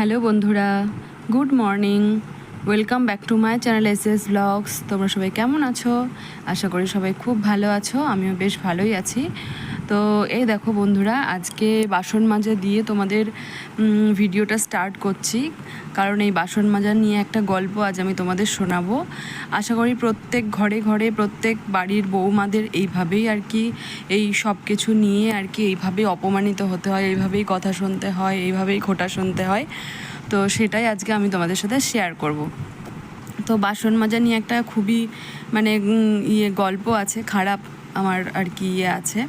Hello বন্ধুরা, good morning. Welcome back to my channel S S blogs. তোমরা সবাই কেমন আছো? আশা করি সবাই খুব ভালো আছো, আমিও বেশ ভালোই আছি। তো এই দেখো বন্ধুরা, আজকে বাসন মাজা দিয়ে তোমাদের ভিডিওটা স্টার্ট করছি। কারণ এই বাসন মাজা নিয়ে একটা গল্প আজ আমি তোমাদের শোনাবো। আশা করি প্রত্যেক ঘরে ঘরে, প্রত্যেক বাড়ির বৌমাদের এইভাবেই আর কি, এই সব কিছু নিয়ে আর কি এইভাবেই অপমানিত হতে হয়, এইভাবেই কথা শুনতে হয়, এইভাবেই খোটা শুনতে হয়। তো সেটাই আজকে আমি তোমাদের সাথে শেয়ার করব। তো বাসন মাজা নিয়ে একটা খুবই মানে ইয়ে গল্প আছে, খারাপ আমার আর কি ইয়ে আছে।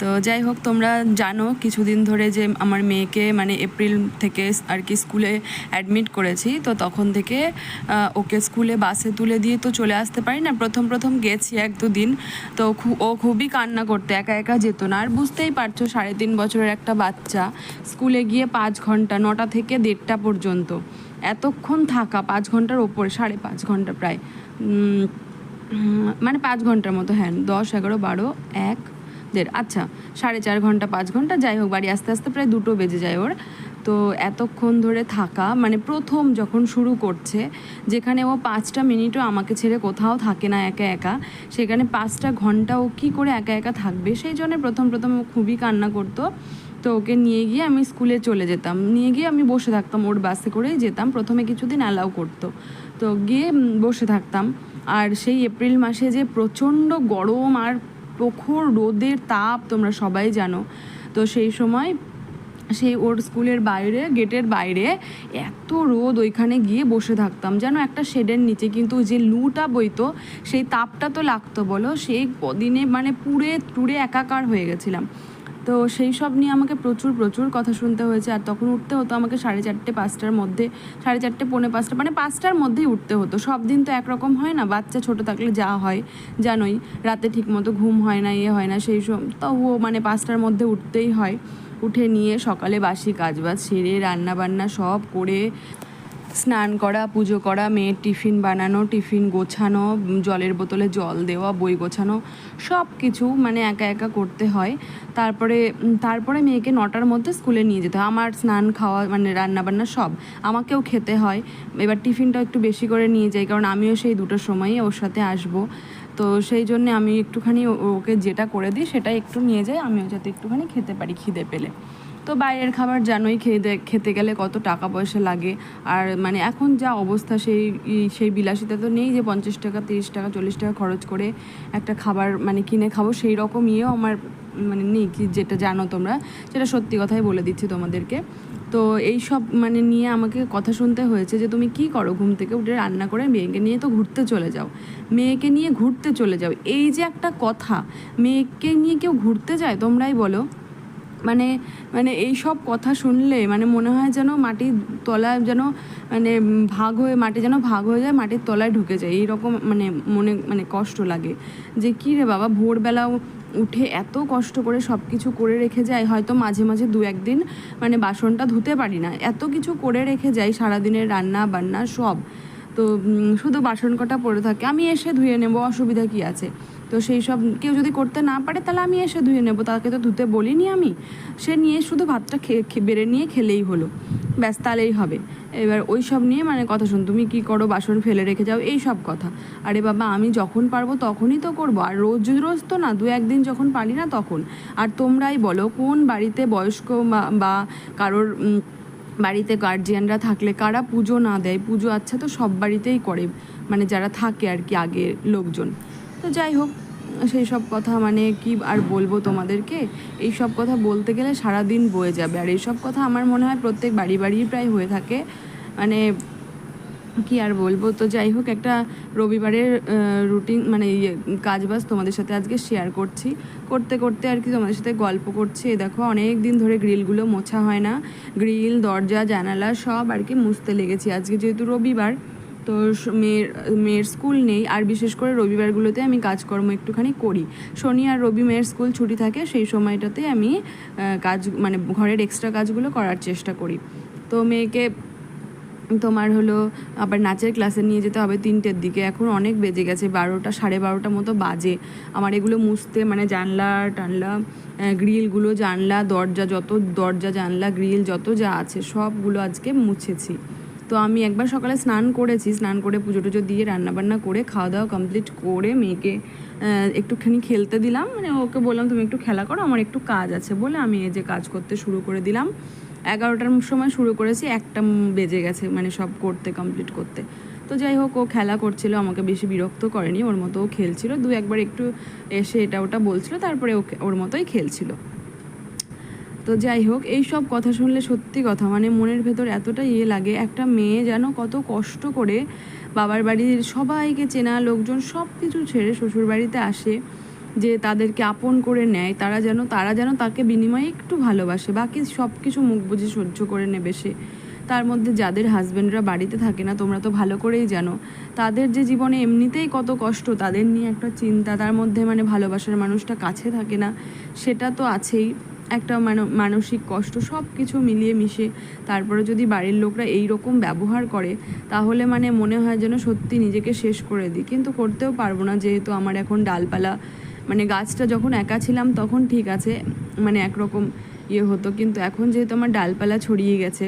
তো যাই হোক, তোমরা জানো কিছুদিন ধরে যে আমার মেয়েকে মানে এপ্রিল থেকে আর কি স্কুলে অ্যাডমিট করেছি, তো তখন থেকে ওকে স্কুলে বাসে তুলে দিয়ে তো চলে আসতে পারি না। প্রথম প্রথম গেছি এক দুদিন তো ও খুবই কান্না করতে, একা একা যেত না। আর বুঝতেই পারছ, সাড়ে তিন বছরের একটা বাচ্চা, স্কুলে গিয়ে পাঁচ ঘণ্টা, নটা থেকে দেড়টা পর্যন্ত। এতক্ষণ থাকা, পাঁচ ঘণ্টার ওপরে, সাড়ে পাঁচ ঘণ্টা প্রায়। মানে পাঁচ ঘণ্টার মতো হ্যাঁ দশ, এগারো, বারো, এক দেড় আচ্ছা সাড়ে চার ঘণ্টা, পাঁচ ঘণ্টা, যাই হোক, বাড়ি আস্তে আস্তে প্রায় দুটো বেজে যায় ওর। তো এতক্ষণ ধরে থাকা মানে প্রথম যখন শুরু করছে, যেখানে ও পাঁচটা মিনিটও আমাকে ছেড়ে কোথাও থাকে না একা একা, সেখানে পাঁচটা ঘণ্টা ও কী করে একা একা থাকবে, সেই জন্য প্রথম প্রথম ও খুবই কান্না করতো। তো ওকে নিয়ে গিয়ে আমি স্কুলে চলে যেতাম। নিয়ে গিয়ে আমি বসে থাকতাম, ওর বাসে করেই যেতাম। প্রথমে কিছুদিন অ্যালাউ করতো। তো গিয়ে বসে থাকতাম। আর সেই এপ্রিল মাসে যে প্রচণ্ড গরম আর প্রখর রোদের তাপ তোমরা সবাই জানো। তো সেই সময় সেই ওর স্কুলের বাইরে, গেটের বাইরে এত রোদ ওইখানে গিয়ে বসে থাকতাম। যেন একটা শেডের নিচে কিন্তু যে লুটা বইতো, সেই তাপটা তো লাগতো বলো। সেই কদিনে মানে পুড়ে টুরে একাকার হয়ে গেছিলাম। তো সেই সব নিয়ে আমাকে প্রচুর প্রচুর কথা শুনতে হয়েছে। আর তখন উঠতে হতো আমাকে সাড়ে চারটে, পাঁচটার মধ্যে, সাড়ে চারটে, পৌনে পাঁচটা মানে পাঁচটার মধ্যেই উঠতে হতো। সব দিন তো একরকম হয় না, বাচ্চা ছোট থাকলে যা হয়, জানোই। রাতে ঠিকমতো ঘুম হয় না ইয়ে হয় না, সেই সব, তবুও মানে পাঁচটার মধ্যে উঠতেই হয়। উঠে নিয়ে সকালে বাসি কাজবাজ সেরে রান্না বান্না সব করে স্নান করা, পুজো করা, মেয়ের টিফিন বানানো, টিফিন গোছানো, জলের বোতলে জল দেওয়া, বই গোছানো, সব কিছু মানে একা একা করতে হয়। তারপরে তারপরে মেয়েকে নটার মধ্যে স্কুলে নিয়ে যেতে হয়। আমার স্নান খাওয়া মানে রান্না বান্না সব আমাকেও খেতে হয়। এবার টিফিনটা একটু বেশি করে নিয়ে যাই, কারণ আমিও সেই দুটোর সময়ই ওর সাথে আসব। তো সেই জন্য আমি একটুখানি ওকে যেটা করে দিই সেটা একটু নিয়ে যাই, আমিও যাতে একটুখানি খেতে পারি খিদে পেলে। তো বাইরের খাবার জানোই খেতে খেতে গেলে কত টাকা পয়সা লাগে। আর মানে এখন যা অবস্থা সেই সেই বিলাসিতা তো নেই যে পঞ্চাশ টাকা, তিরিশ টাকা, চল্লিশ টাকা খরচ করে একটা খাবার মানে কিনে খাব সেই রকম ইয়েও আমার মানে নেই কি যেটা জানো তোমরা। সেটা সত্যি কথাই বলে দিচ্ছি তোমাদেরকে। তো এই সব মানে নিয়ে আমাকে কথা শুনতে হয়েছে যে তুমি কি করো ঘুম থেকে উঠে রান্না করে মেয়েকে নিয়ে তো ঘুরতে চলে যাও। মেয়েকে নিয়ে ঘুরতে চলে যাও। এই যে একটা কথা, মেয়েকে নিয়ে কেউ ঘুরতে যায় তোমরাই বলো। মানে মানে এই সব কথা শুনলে মানে মনে হয় যেন মাটির তলায় যেন মানে ভাগ হয়ে, মাটি যেন ভাগ হয়ে যায়, মাটির তলায় ঢুকে যায়। এইরকম মানে মনে মানে কষ্ট লাগে। যে কী রে বাবা ভোরবেলা উঠে এত কষ্ট করে সব কিছু করে রেখে যায় হয়তো মাঝে মাঝে দু একদিন মানে বাসনটা ধুতে পারি না। এত কিছু করে রেখে যাই সারাদিনের রান্না বান্না সব। তো শুধু বাসন কটা পড়ে থাকে, আমি এসে ধুয়ে নেব, অসুবিধা কি আছে? তো সেই সব কেউ যদি করতে না পারে, তাহলে আমি এসে ধুয়ে নেব, তাকে তো ধুতে বলিনি আমি। সে নিয়ে শুধু ভাতটা খেয়ে বেড়ে নিয়ে খেলেই হলো। ব্যাস, তাহলেই হবে। এবার ওই সব নিয়ে মানে কথা শুন, তুমি কি করো, বাসন ফেলে রেখে যাও, এই সব কথা। আরে বাবা, আমি যখন পারব তখনই তো করব, আর রোজ রোজ তো না, দু একদিন যখন পারি না তখন। আর তোমরাই বলো, কোন বাড়িতে বয়স্ক বা- কারোর বাড়িতে গার্জিয়ানরা থাকলে কারা পুজো না দেয়? পুজো আচ্ছা তো সব বাড়িতেই করে মানে যারা থাকে আর কি আগে লোকজন। তো যাই হোক, সেই সব কথা মানে কি আর বলব তোমাদেরকে? এই সব কথা বলতে গেলে সারা দিন বয়ে যাবে। আর এই সব কথা আমার মনে হয় প্রত্যেক বাড়ি বাড়িই প্রায় হয়ে থাকে। মানে কি আর বলব? তো যাই হোক, একটা রবিবারের রুটিন মানে ইয়ে কাজবাজ তোমাদের সাথে আজকে শেয়ার করছি। করতে করতে আর কি তোমাদের সাথে গল্প করছি। দেখো, অনেক দিন ধরে গ্রিলগুলো মোছা হয় না। গ্রিল, দরজা, জানালা সব আর কি মুছতে লেগেছি। আজকে যেহেতু রবিবার, তো মেয়ের মেয়ের স্কুল নেই। আর বিশেষ করে রবিবারগুলোতে আমি কাজকর্ম একটুখানি করি। শনি আর রবি মেয়ের স্কুল ছুটি থাকে, সেই সময়টাতে আমি কাজ মানে ঘরের এক্সট্রা কাজগুলো করার চেষ্টা করি। তো মেয়েকে তোমার হলো আবার নাচের ক্লাসে নিয়ে যেতে হবে তিনটের দিকে। এখন অনেক বেজে গেছে, বারোটা, সাড়ে বারোটা মতো বাজে। আমার এগুলো মুছতে মানে জানলা টানলা গ্রিলগুলো, জানলা, দরজা, যত দরজা, জানলা, গ্রিল, যত যা আছে সবগুলো আজকে মুছেছি। তো আমি একবার সকালে স্নান করেছি, স্নান করে পুজো টুজো দিয়ে রান্নাবান্না করে খাওয়া দাওয়া কমপ্লিট করে মেয়েকে একটুখানি খেলতে দিলাম। মানে ওকে বললাম, তুমি একটু খেলা করো, আমার একটু কাজ আছে। বলে আমি এই যে কাজ করতে শুরু করে দিলাম। এগারোটার সময় শুরু করেছি, একটা বেজে গেছে মানে সব করতে কমপ্লিট করতে। তো যাই হোক, ও খেলা করছিল, আমাকে বেশি বিরক্ত করেনি, ওর মতো ও খেলছিল। দু একবার একটু এসে এটা ওটা বলছিল, তারপরে ওকে, ওর মতোই খেলছিল। তো যাই হোক, এই সব কথা শুনলে সত্যি কথা মানে মনের ভেতর এতটা ইয়ে লাগে, একটা মেয়ে যেন কত কষ্ট করে বাবার বাড়ির সবাইকে চেনা লোকজন সব কিছু ছেড়ে শ্বশুর বাড়িতে আসে। যে তাদেরকে আপন করে নেয়, তারা যেন তারা যেন তাকে বিনিময়ে একটু ভালোবাসে। বাকি সব কিছু মুখ বুঝে সহ্য করে নেবে সে। তার মধ্যে যাদের হাজব্যান্ডরা বাড়িতে থাকে না, তোমরা তো ভালো করেই জানো। তাদের যে জীবনে এমনিতেই কত কষ্ট, তাদের নিয়ে একটা চিন্তা, তার মধ্যে মানে ভালোবাসার মানুষটা কাছে থাকে না, সেটা তো আছেই। একটা মানো- মানসিক কষ্ট সব কিছু মিলিয়ে মিশে। তারপরে যদি বাড়ির লোকরা এই রকম ব্যবহার করে, তাহলে মানে মনে হয় যেন সত্যি নিজেকে শেষ করে দিই। কিন্তু করতেও পারব না, যেহেতু আমার এখন ডালপালা মানে গাছটা যখন একা ছিলাম তখন ঠিক আছে মানে একরকম ইয়ে হতো। কিন্তু এখন যেহেতু আমার ডালপালা ছড়িয়ে গেছে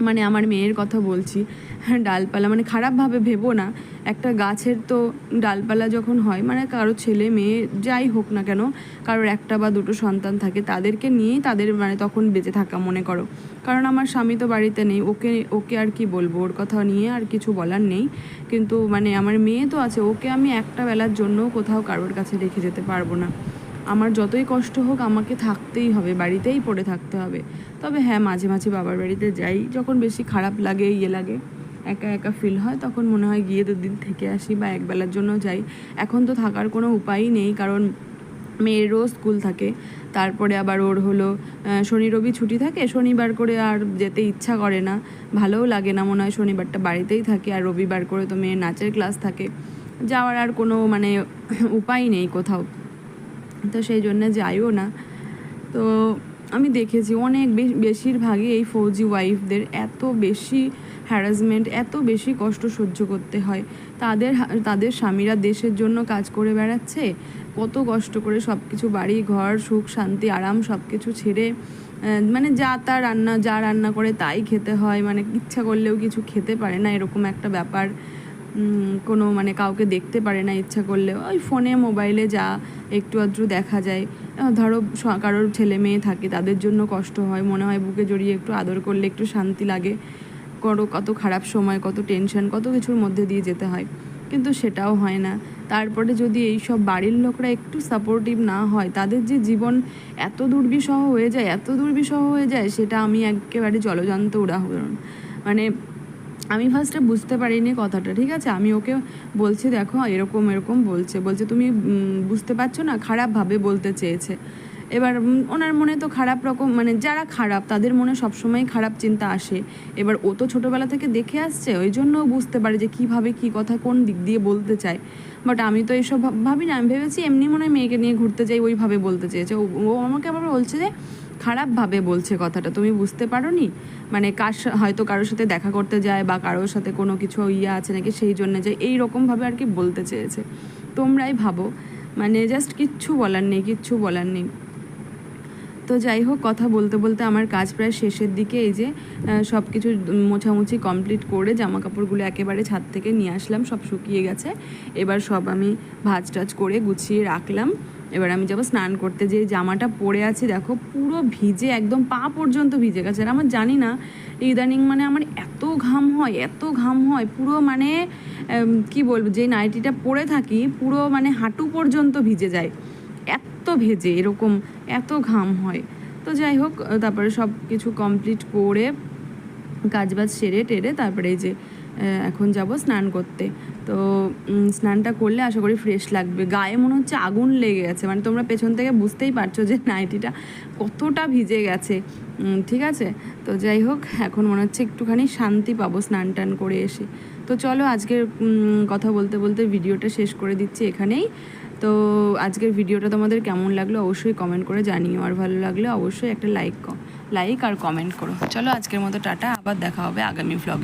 মানে আমার মেয়ের কথা বলছি হ্যাঁ ডালপালা মানে খারাপভাবে ভেবো না। একটা গাছের তো ডালপালা যখন হয় মানে কারও ছেলে, মেয়ে, যাই হোক না কেন, কারোর একটা বা দুটো সন্তান থাকে, তাদেরকে নিয়েই তাদের মানে তখন বেঁচে থাকা মনে করো। কারণ আমার স্বামী তো বাড়িতে নেই, ওকে ওকে আর কি বলব? ওর কথা নিয়ে আর কিছু বলার নেই। কিন্তু মানে আমার মেয়ে তো আছে, ওকে আমি একটা বেলার জন্য কোথাও কারোর কাছে রেখে যেতে পারব না। আমার যতই কষ্ট হোক আমাকে থাকতেই হবে, বাড়িতেই পড়ে থাকতে হবে। তবে হ্যাঁ মাঝে মাঝে বাবার বাড়িতে যাই, যখন বেশি খারাপ লাগে ইয়ে লাগে, একা একা ফিল হয়, তখন মনে হয় গিয়ে দুদিন থেকে আসি বা একবেলার জন্য যাই। এখন তো থাকার কোনো উপায়ই নেই, কারণ মেয়েরও স্কুল থাকে, তারপরে আবার ওর হলো শনি রবি ছুটি থাকে, শনিবার করে আর যেতে ইচ্ছা করে না, ভালোও লাগে না, মনে হয় শনিবারটা বাড়িতেই থাকে আর রবিবার করে তো মেয়ের নাচের ক্লাস থাকে। যাওয়ার আর কোনো মানে উপায় নেই কোথাও। তো সেই জন্য যাইও না। তো আমি দেখেছি অনেক বেশ- বেশিরভাগই এই ফৌজি ওয়াইফদের এত বেশি হ্যারাসমেন্ট এত বেশি কষ্ট সহ্য করতে হয়। তাদের তাদের স্বামীরা দেশের জন্য কাজ করে বেড়াচ্ছে, কত কষ্ট করে সব কিছু বাড়ি, ঘর, সুখ, শান্তি, আরাম সব কিছু ছেড়ে মানে যা তা রান্না, যা রান্না করে তাই খেতে হয় মানে ইচ্ছা করলেও কিছু খেতে পারে না, এরকম একটা ব্যাপার। কোনো মানে কাউকে দেখতে পারে না ইচ্ছা করলে। ওই ফোনে, মোবাইলে যা একটু আধটু দেখা যায়। ধরো কারোর ছেলে মেয়ে থাকে, তাদের জন্য কষ্ট হয়, মনে হয় বুকে জড়িয়ে একটু আদর করলে একটু শান্তি লাগে। করো, কত খারাপ সময়, কত টেনশন কত কিছুর মধ্যে দিয়ে যেতে হয়। কিন্তু সেটাও হয় না। তারপরে যদি এই সব বাড়ির লোকরা একটু সাপোর্টিভ না হয়, তাদের যে জীবন এত দুর্বিষহ হয়ে যায়, এত দুর্বিষহ হয়ে যায়, সেটা আমি একেবারে জলজান্ত উদাহরণ। মানে আমি ফার্স্টে বুঝতে পারিনি কথাটা, ঠিক আছে? আমি ওকে বলছি, দেখো, এরকম এরকম বলছে। বলছে, তুমি বুঝতে পারছ না? খারাপভাবে বলতে চেয়েছে। এবার ওনার মনে তো খারাপ রকম মানে যারা খারাপ, তাদের মনে সবসময় খারাপ চিন্তা আসে। এবার ও তো ছোটোবেলা থেকে দেখে আসছে, ওই জন্য বুঝতে পারে যে কীভাবে, কী কথা, কোন দিক দিয়ে বলতে চায়। বাট আমি তো এইসব ভাব- না আমি ভেবেছি এমনি মনে হয় মেয়েকে নিয়ে ঘুরতে যাই, ওইভাবে বলতে চেয়েছে। ও আমাকে আবার বলছে যে খারাপভাবে বলছে কথাটা। তুমি বুঝতে পারো নি মানে কার হয়তো কারোর সাথে দেখা করতে যায় বা কারোর সাথে কোনো কিছু ইয়ে আছে নাকি সেই জন্য যে এই রকমভাবে আর কি বলতে চেয়েছে। তোমরাই ভাবো। মানে জাস্ট কিচ্ছু বলার নেই, কিচ্ছু বলার নেই। তো যাই হোক, কথা বলতে বলতে আমার কাজ প্রায় শেষের দিকে এই যে সব কিছু মোছামুছি কমপ্লিট করে জামা কাপড়গুলো একেবারে ছাদ থেকে নিয়ে আসলাম, সব শুকিয়ে গেছে। এবার সব আমি ভাজ টাজ করে গুছিয়ে রাখলাম। এবার আমি যাব স্নান করতে, যে জামাটা পরে আছে, দেখো, পুরো ভিজে, একদম পা পর্যন্ত ভিজে গেছে। আর আমার জানি না, ইদানিং মানে আমার এত ঘাম হয়, এত ঘাম হয়, পুরো মানে কি বলব, যে নাইটিটা পরে থাকি, পুরো মানে হাঁটু পর্যন্ত ভিজে যায়। এত ভেজে, এরকম এত ঘাম হয়। তো যাই হোক, তারপরে সব কিছু কমপ্লিট করে কাজবাজ সেরে টেরে, তারপরে এই যে এখন যাব স্নান করতে। তো স্নানটা করলে আশা করি ফ্রেশ লাগবে। গায়ে মনে হচ্ছে আগুন লেগে গেছে। মানে তোমরা পেছন থেকে বুঝতেই পারছ যে নাইটিটা কতটা ভিজে গেছে। ঠিক আছে? তো যাই হোক, এখন মনে হচ্ছে একটুখানি শান্তি পাবো স্নান টান করে এসে। তো চলো আজকের কথা বলতে বলতে ভিডিওটা শেষ করে দিচ্ছি এখানেই। তো আজকের ভিডিওটা তোমাদের কেমন লাগল অবশ্যই কমেন্ট করে জানিও। আর ভালো লাগলে অবশ্যই একটা লাইক লাইক আর কমেন্ট করো। চলো আজকের মতো টাটা। আবার দেখা হবে আগামী ভ্লগে